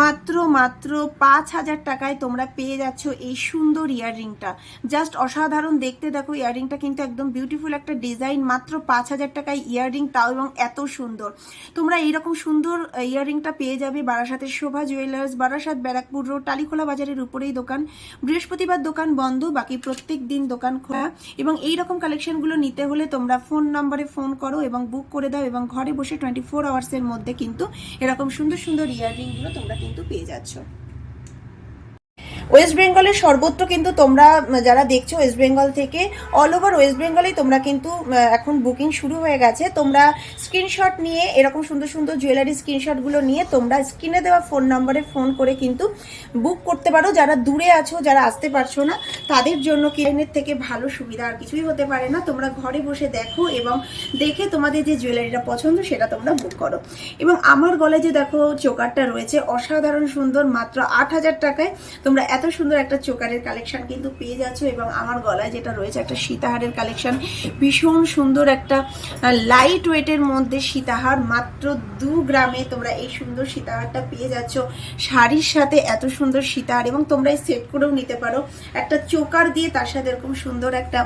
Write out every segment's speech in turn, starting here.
মাত্র মাত্র পাঁচ হাজার টাকায় তোমরা পেয়ে যাচ্ছ এই সুন্দর ইয়াররিংটা। জাস্ট অসাধারণ দেখতে দেখো, ইয়াররিংটা কিন্তু একদম বিউটিফুল একটা ডিজাইন মাত্র পাঁচ হাজার টাকায় ইয়াররিং, তাও এবং এত সুন্দর। তোমরা এইরকম সুন্দর ইয়াররিংটা পেয়ে যাবে বারাসাতের শোভা জুয়েলার্স বারাসাত ব্যারাকপুর রোড টালিখোলা বাজারের উপরেই দোকান। বৃহস্পতিবার দোকান বন্ধ, বাকি প্রত্যেক দিন দোকান খোলা। এবং এই রকম কালেকশনগুলো নিতে হলে তোমরা ফোন নম্বরে ফোন করো এবং বুক করে দাও এবং ঘরে বসে টোয়েন্টি ফোর আওয়ার্সের মধ্যে কিন্তু এরকম সুন্দর সুন্দর ইয়াররিংগুলো তোমরা কিন্তু পেয়ে যাচ্ছ। ওয়েস্ট বেঙ্গলের সর্বত্র কিন্তু তোমরা যারা দেখছ ওয়েস্ট বেঙ্গল থেকে অল ওভার ওয়েস্ট বেঙ্গলেই তোমরা কিন্তু এখন বুকিং শুরু হয়ে গেছে। তোমরা স্ক্রিনশট নিয়ে, এরকম সুন্দর সুন্দর জুয়েলারি স্ক্রিনশটগুলো নিয়ে তোমরা স্ক্রিনে দেওয়া ফোন নম্বরে ফোন করে কিন্তু বুক করতে পারো। যারা দূরে আছো, যারা আসতে পারছ না, তাদের জন্য কিনের থেকে ভালো সুবিধা আর কিছুই হতে পারে না। তোমরা ঘরে বসে দেখো এবং দেখে তোমাদের যে জুয়েলারিটা পছন্দ, সেটা তোমরা বুক করো। এবং আমার গলায় যে দেখো চোকারটা রয়েছে, অসাধারণ সুন্দর, মাত্র আট হাজার টাকায় তোমরা এত সুন্দর একটা চোকারের কালেকশন কিন্তু পেয়ে যাচ্ছ এবং আমার গলায় যেটা রয়েছে একটা সীতাহারের কালেকশন ভীষণ সুন্দর একটা লাইট ওয়েটের মধ্যে সীতাহার। মাত্র দু গ্রামে তোমরা এই সুন্দর সীতাহারটা পেয়ে যাচ্ছ। শাড়ির সাথে এত সুন্দর সীতাহার এবং তোমরা এই সেট করেও নিতে পারো। একটা চোকার দিয়ে তার সাথে এরকম সুন্দর একটা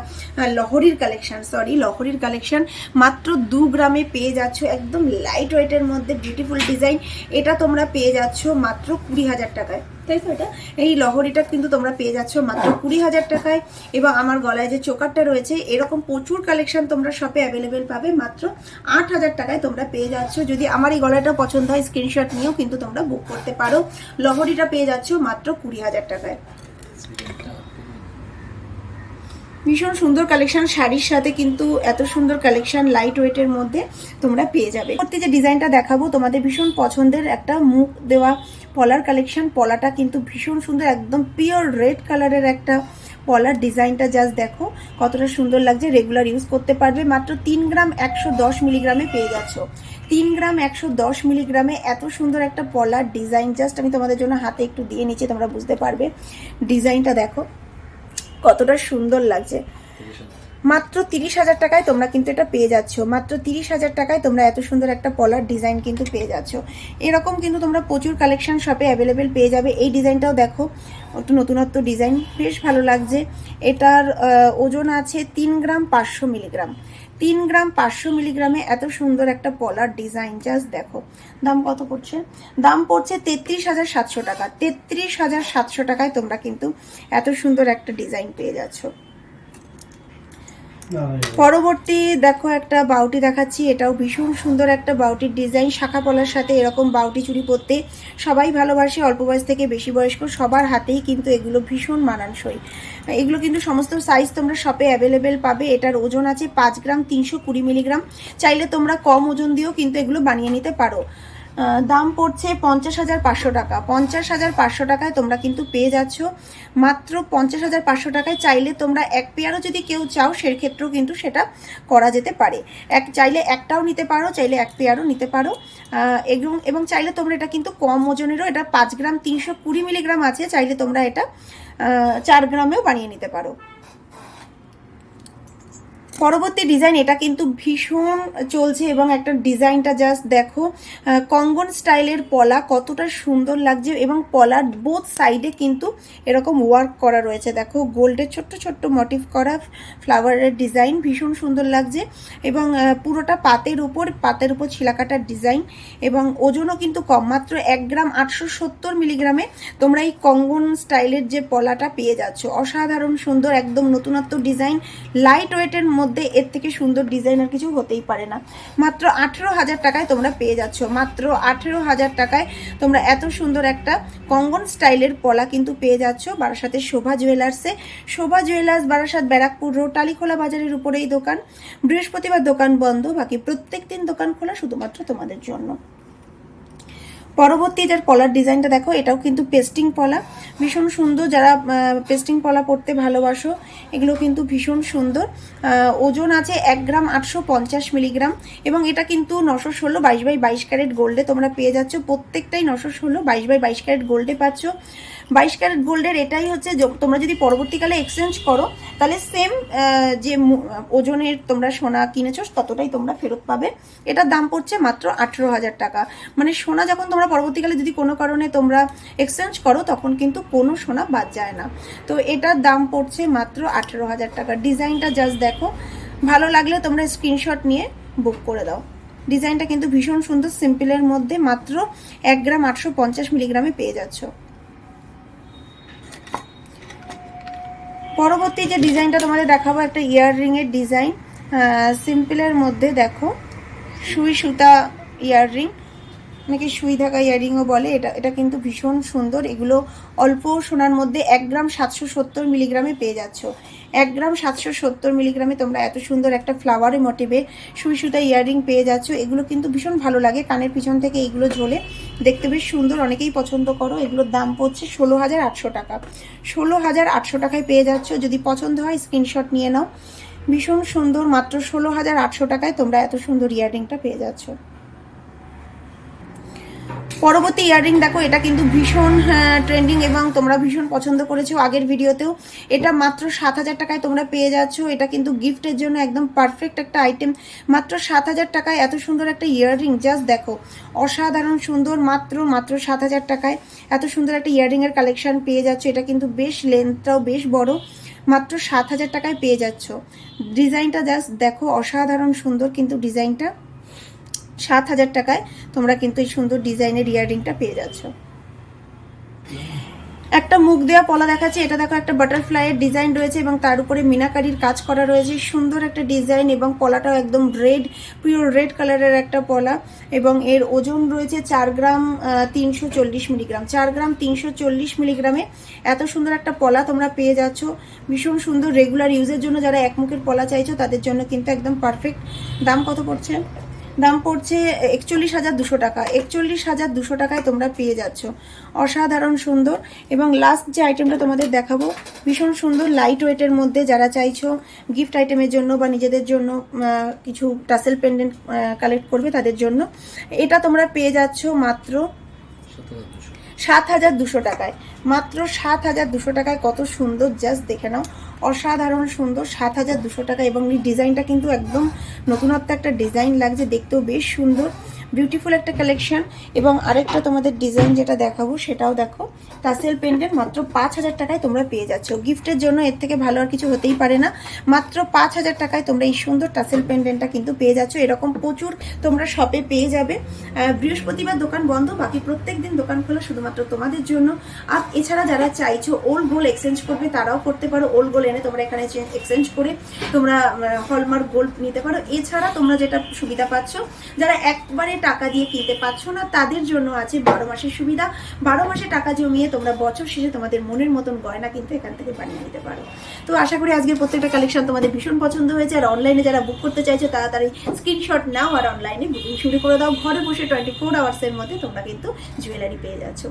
লহরির কালেকশন সরি লহরির কালেকশন মাত্র দু গ্রামে পেয়ে যাচ্ছ। একদম লাইট ওয়েটের মধ্যে বিউটিফুল ডিজাইন এটা তোমরা পেয়ে যাচ্ছ মাত্র কুড়ি হাজার টাকায়। তাই তো এটা? এই লহরিটা কিন্তু তোমরা পেয়ে যাচ্ছ মাত্র কুড়ি হাজার টাকায়। এবং আমার গলায় যে চোকারটা রয়েছে এরকম প্রচুর কালেকশন তোমরা শপে অ্যাভেলেবেল পাবে। মাত্র আট হাজার টাকায় তোমরা পেয়ে যাচ্ছ। যদি আমার এই গলাটা পছন্দ হয় স্ক্রিনশট নিয়েও কিন্তু তোমরা বুক করতে পারো। লহরিটা পেয়ে যাচ্ছ মাত্র কুড়ি হাজার টাকায়। ভীষণ সুন্দর কালেকশন শাড়ির সাথে কিন্তু এত সুন্দর কালেকশন লাইট ওয়েটের মধ্যে তোমরা পেয়ে যাবে। পরবর্তী যে ডিজাইনটা দেখাবো তোমাদের ভীষণ পছন্দের একটা মুখ দেওয়া পলার কালেকশন, পলাটা কিন্তু ভীষণ সুন্দর, একদম পিওর রেড কালারের একটা পলার ডিজাইনটা জাস্ট দেখো, কতটা সুন্দর লাগছে রেগুলার ইউজ করতে পারবে, মাত্র তিন গ্রাম একশো দশ মিলিগ্রামে পেয়ে যাচ্ছ। তিন গ্রাম একশো দশ মিলিগ্রামে এত সুন্দর একটা পলার ডিজাইন জাস্ট আমি তোমাদের জন্য হাতে একটু দিয়ে নিচ্ছি, তোমরা বুঝতে পারবে। ডিজাইনটা দেখো, কতটা সুন্দর লাগছে। মাত্র তিরিশ হাজার টাকায় তোমরা কিন্তু এটা পেয়ে যাচ্ছ। মাত্র তিরিশ হাজার টাকায় তোমরা এত সুন্দর একটা পলার ডিজাইন কিন্তু পেয়ে যাচ্ছ। এরকম কিন্তু তোমরা প্রচুর কালেকশন শপে অ্যাভেলেবেল পেয়ে যাবে। এই ডিজাইনটাও দেখো, একটু নতুনত্ব ডিজাইন। বেশ ভালো লাগছে। এটার ওজন আছে তিন গ্রাম পাঁচশো মিলিগ্রাম। তিন গ্রাম পাঁচশো মিলিগ্রামে এত সুন্দর একটা পলার ডিজাইন জাস্ট দেখো। দাম কত পড়ছে? দাম পড়ছে তেত্রিশ হাজার সাতশো টাকা। তেত্রিশ হাজার সাতশো টাকায় তোমরা কিন্তু এত সুন্দর একটা ডিজাইন পেয়ে যাচ্ছ। পরবর্তী দেখো একটা বাউটি দেখাচ্ছি, এটাও ভীষণ সুন্দর একটা বাউটির ডিজাইন। শাখা পলার সাথে এরকম বাউটি চুড়ি পরতে সবাই ভালোবাসে, অল্প বয়স থেকে বেশি বয়স্ক, সবার হাতেই কিন্তু এগুলো ভীষণ মানানসই। এগুলো কিন্তু সমস্ত সাইজ তোমরা শপে অ্যাভেলেবেল পাবে, এটার ওজন আছে পাঁচ গ্রাম তিনশো কুড়ি মিলিগ্রাম। চাইলে তোমরা কম ওজন দিয়েও কিন্তু এগুলো বানিয়ে নিতে পারো। দাম পড়ছে পঞ্চাশ হাজার পাঁচশো টাকা। পঞ্চাশ হাজার পাঁচশো টাকায় তোমরা কিন্তু পেয়ে যাচ্ছ। মাত্র পঞ্চাশ হাজার পাঁচশো টাকায় চাইলে তোমরা এক পেয়ারও যদি কেউ চাও, সেক্ষেত্রেও কিন্তু সেটা করা যেতে পারে। এক, চাইলে একটাও নিতে পারো, চাইলে এক পেয়ারও নিতে পারো। এবং এবং চাইলে তোমরা এটা কিন্তু কম ওজনেরও, এটা পাঁচ গ্রাম তিনশো কুড়ি মিলিগ্রাম আছে, চাইলে তোমরা এটা চার গ্রামেও বানিয়ে নিতে পারো। পরবর্তী ডিজাইন এটা কিন্তু ভীষণ চলছে এবং একটা ডিজাইনটা জাস্ট দেখো কঙ্গন স্টাইলের পলা কতটা সুন্দর লাগছে এবং পলার বোথ সাইডে কিন্তু এরকম ওয়ার্ক করা রয়েছে। দেখো গোল্ডের ছোট্ট ছোট্ট মোটিভ করা ফ্লাওয়ারের ডিজাইন ভীষণ সুন্দর লাগছে এবং পুরোটা পাতের উপর পাতের উপর ছিলাকাটার ডিজাইন এবং ওজনও কিন্তু কম, মাত্র এক গ্রাম আটশো সত্তর মিলিগ্রামে তোমরা এই কঙ্গন স্টাইলের যে পলাটা পেয়ে যাচ্ছ। অসাধারণ, সুন্দর, একদম নতুনত্ব ডিজাইন লাইট ওয়েটের এর থেকে সুন্দর ডিজাইন আর কিছু হতেই পারে না। মাত্র আঠেরো হাজার টাকায় তোমরা পেয়ে যাচ্ছ। মাত্র আঠেরো হাজার টাকায় তোমরা এত সুন্দর একটা কঙ্গন স্টাইলের পলা কিন্তু পেয়ে যাচ্ছ বারাসাতের শোভা জুয়েলার্সে শোভা জুয়েলার্স বারাসাত ব্যারাকপুর রোড টালিখোলা বাজারের উপরেই দোকান। বৃহস্পতিবার দোকান বন্ধ, বাকি প্রত্যেক দিন দোকান খোলা শুধুমাত্র তোমাদের জন্য। পরবর্তী যার পলার ডিজাইনটা দেখো, এটাও কিন্তু পেস্টিং পলা ভীষণ সুন্দর যারা পেস্টিং পলা পড়তে ভালোবাসো, এগুলো কিন্তু ভীষণ সুন্দর। ওজন আছে এক গ্রাম আটশো পঞ্চাশ মিলিগ্রাম এবং এটা কিন্তু নশো ষোলো বাইশ বাই বাইশ ক্যারেট গোল্ডে তোমরা পেয়ে যাচ্ছ। প্রত্যেকটাই নশো ষোলো বাইশ বাই বাইশ ক্যারেট গোল্ডে পাচ্ছ। বাইশ ক্যারেট গোল্ডের এটাই হচ্ছে তোমরা যদি পরবর্তীকালে এক্সচেঞ্জ করো, তাহলে সেম যে ওজনের তোমরা সোনা কিনেছো, ততটাই তোমরা ফেরত পাবে। এটার দাম পড়ছে মাত্র আঠেরো হাজার টাকা। মানে সোনা যখন তোমরা পরবর্তীকালে যদি কোনো কারণে তোমরা এক্সচেঞ্জ করো, তখন কিন্তু কোনো সোনা বাদ যায় না। তো এটার দাম পড়ছে মাত্র আঠেরো হাজার টাকা। ডিজাইনটা জাস্ট দেখো। ভালো লাগলে তোমরা স্ক্রিনশট নিয়ে বুক করে দাও। ডিজাইনটা কিন্তু ভীষণ সুন্দর সিম্পলের মধ্যে মাত্র এক গ্রাম আটশো পঞ্চাশ মিলিগ্রামে পেয়ে যাচ্ছ। পরবর্তী যে ডিজাইনটা তোমাদের দেখাবো একটা ইয়াররিংয়ের ডিজাইন। সিম্পলের মধ্যে দেখো সুই সুতা ইয়াররিং। নাকি সুই থাকা ইয়াররিংও বলে, এটা এটা কিন্তু ভীষণ সুন্দর। এগুলো অল্প সোনার মধ্যে এক গ্রাম সাতশো সত্তর মিলিগ্রামে পেয়ে যাচ্ছ। এক গ্রাম সাতশো সত্তর মিলিগ্রামে তোমরা এত সুন্দর একটা ফ্লাওয়ারে মোটিভে সুই সুতা ইয়াররিং পেয়ে যাচ্ছ। এগুলো কিন্তু ভীষণ ভালো লাগে, কানের পিছন থেকে এইগুলো ঝোলে। দেখতে বেশ সুন্দর, অনেকেই পছন্দ করো। এগুলোর দাম পড়ছে ষোলো হাজার আটশো টাকা। ষোলো হাজার আটশো টাকায় পেয়ে যাচ্ছ। যদি পছন্দ হয় স্ক্রিনশট নিয়ে নাও। ভীষণ সুন্দর, মাত্র ষোলো হাজার আটশো টাকায় তোমরা এত সুন্দর ইয়াররিংটা পেয়ে যাচ্ছ। পরবর্তী ইয়াররিং দেখো, এটা কিন্তু ভীষণ ট্রেন্ডিং এবং তোমরা ভীষণ পছন্দ করেছ আগের ভিডিওতেও। এটা মাত্র সাত হাজার টাকায় তোমরা পেয়ে যাচ্ছ। এটা কিন্তু গিফটের জন্য একদম পারফেক্ট একটা আইটেম মাত্র সাত হাজার টাকায় এত সুন্দর একটা ইয়াররিং জাস্ট দেখো, অসাধারণ সুন্দর, মাত্র মাত্র সাত হাজার টাকায় এত সুন্দর একটা ইয়াররিংয়ের কালেকশন পেয়ে যাচ্ছ। এটা কিন্তু বেশ লেন্থটাও বেশ বড়, মাত্র সাত হাজার টাকায় পেয়ে যাচ্ছ। ডিজাইনটা জাস্ট দেখো, অসাধারণ সুন্দর কিন্তু ডিজাইনটা সাত হাজার টাকায় তোমরা কিন্তু এই সুন্দর ডিজাইনের ইয়াররিংটা পেয়ে যাচ্ছ। একটা মুখ দেওয়া পলা দেখাচ্ছে, এটা দেখো একটা বাটারফ্লাইয়ের ডিজাইন রয়েছে এবং তার উপরে মিনাকারির কাজ করা রয়েছে। সুন্দর একটা ডিজাইন এবং পলাটাও একদম রেড পিওর রেড কালারের একটা পলা এবং এর ওজন রয়েছে চার গ্রাম তিনশো চল্লিশ মিলিগ্রাম। চার গ্রাম, তিনশো চল্লিশ মিলিগ্রামে এত সুন্দর একটা পলা তোমরা পেয়ে যাচ্ছ। ভীষণ সুন্দর রেগুলার ইউজের জন্য যারা এক মুখের পলা চাইছো, তাদের জন্য কিন্তু একদম পারফেক্ট দাম কত পড়ছে? দাম পড়ছে একচল্লিশ হাজার দুশো টাকা। একচল্লিশ হাজার দুশো টাকায় তোমরা পেয়ে যাচ্ছ। অসাধারণ সুন্দর। এবং লাস্ট যে আইটেমটা তোমাদের দেখাবো, ভীষণ সুন্দর লাইট ওয়েটের মধ্যে যারা চাইছো গিফট আইটেমের জন্য বা নিজেদের জন্য কিছু টাসেল পেন্ডেন্ট কালেক্ট করবে তাদের জন্য, এটা তোমরা পেয়ে যাচ্ছ মাত্র সাত হাজার দুশো টাকায়। মাত্র সাত হাজার দুশো টাকায় কত সুন্দর জাস্ট দেখে নাও। অসাধারণ সুন্দর সাত হাজার দুশো টাকা এবং এই ডিজাইনটা কিন্তু একদম নতুনত্ব একটা ডিজাইন লাগছে, দেখতেও বেশ সুন্দর। বিউটিফুল একটা কালেকশন এবং আরেকটা তোমাদের ডিজাইন যেটা দেখাবো সেটাও দেখো। টাসেল পেন্ডেন্ট মাত্র পাঁচ হাজার টাকায় তোমরা পেয়ে যাচ্ছ। গিফটের জন্য এর থেকে ভালো আর কিছু হতেই পারে না। মাত্র পাঁচ হাজার টাকায় তোমরা এই সুন্দর টাসেল পেন্ডেন্টটা কিন্তু পেয়ে যাচ্ছ। এরকম প্রচুর তোমরা শপে পেয়ে যাবে। বৃহস্পতিবার দোকান বন্ধ, বাকি প্রত্যেক দিন দোকান খোলা শুধুমাত্র তোমাদের জন্য। আর এছাড়া যারা চাইছো ওল্ড গোল্ড এক্সচেঞ্জ করবে, তারাও করতে পারো। ওল্ড গোল্ড এনে তোমরা এখানে এক্সচেঞ্জ করে তোমরা হলমার্ক গোল্ড নিতে পারো। এছাড়া তোমরা যেটা সুবিধা পাচ্ছ, যারা একবারে টাকা দিয়ে কিনতে পারছ না, তাদের জন্য আছে বারো মাসের সুবিধা। বারো মাসে টাকা জমিয়ে তোমরা বছর শেষে তোমাদের মনের মতন গয়না কিন্তু এখান থেকে বানিয়ে নিতে পারো। তো আশা করি আজকের প্রত্যেকটা কালেকশন তোমাদের ভীষণ পছন্দ হয়েছে, আর অনলাইনে যারা বুক করতে চাইছো, তাড়াতাড়ি স্ক্রিনশট নাও আর অনলাইনে বুকিং শুরু করে দাও। ঘরে বসে টোয়েন্টি ফোর আওয়ার্সের মধ্যে তোমরা কিন্তু জুয়েলারি পেয়ে যাচ্ছ।